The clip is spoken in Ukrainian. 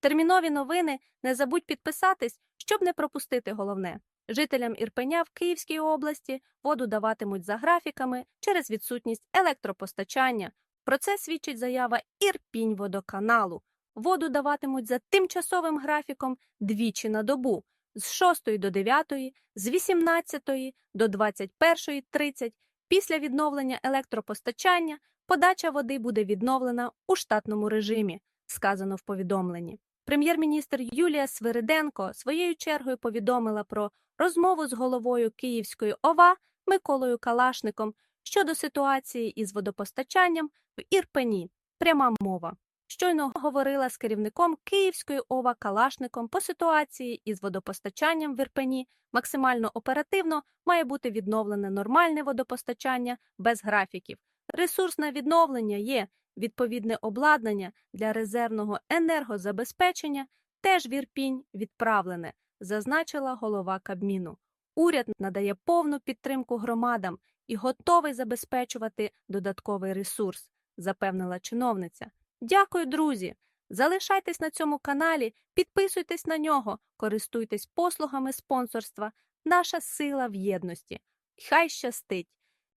Термінові новини не забудь підписатись, щоб не пропустити головне. Жителям Ірпеня в Київській області воду даватимуть за графіками через відсутність електропостачання. Про це свідчить заява Ірпінь-водоканалу. Воду даватимуть за тимчасовим графіком двічі на добу з 6 до 9, з 18 до 21.30. Після відновлення електропостачання подача води буде відновлена у штатному режимі, сказано в повідомленні. Прем'єр-міністр Юлія Свириденко своєю чергою повідомила про розмову з головою Київської ОВА Миколою Калашником щодо ситуації із водопостачанням в Ірпені. Пряма мова. Щойно говорила з керівником Київської ОВА Калашником по ситуації із водопостачанням в Ірпені. Максимально оперативно має бути відновлене нормальне водопостачання без графіків. Ресурсне відновлення є, відповідне обладнання для резервного енергозабезпечення теж в Ірпінь відправлене, зазначила голова Кабміну. Уряд надає повну підтримку громадам і готовий забезпечувати додатковий ресурс, запевнила чиновниця. Дякую, друзі! Залишайтесь на цьому каналі, підписуйтесь на нього, користуйтесь послугами спонсорства. Наша сила в єдності. Хай щастить!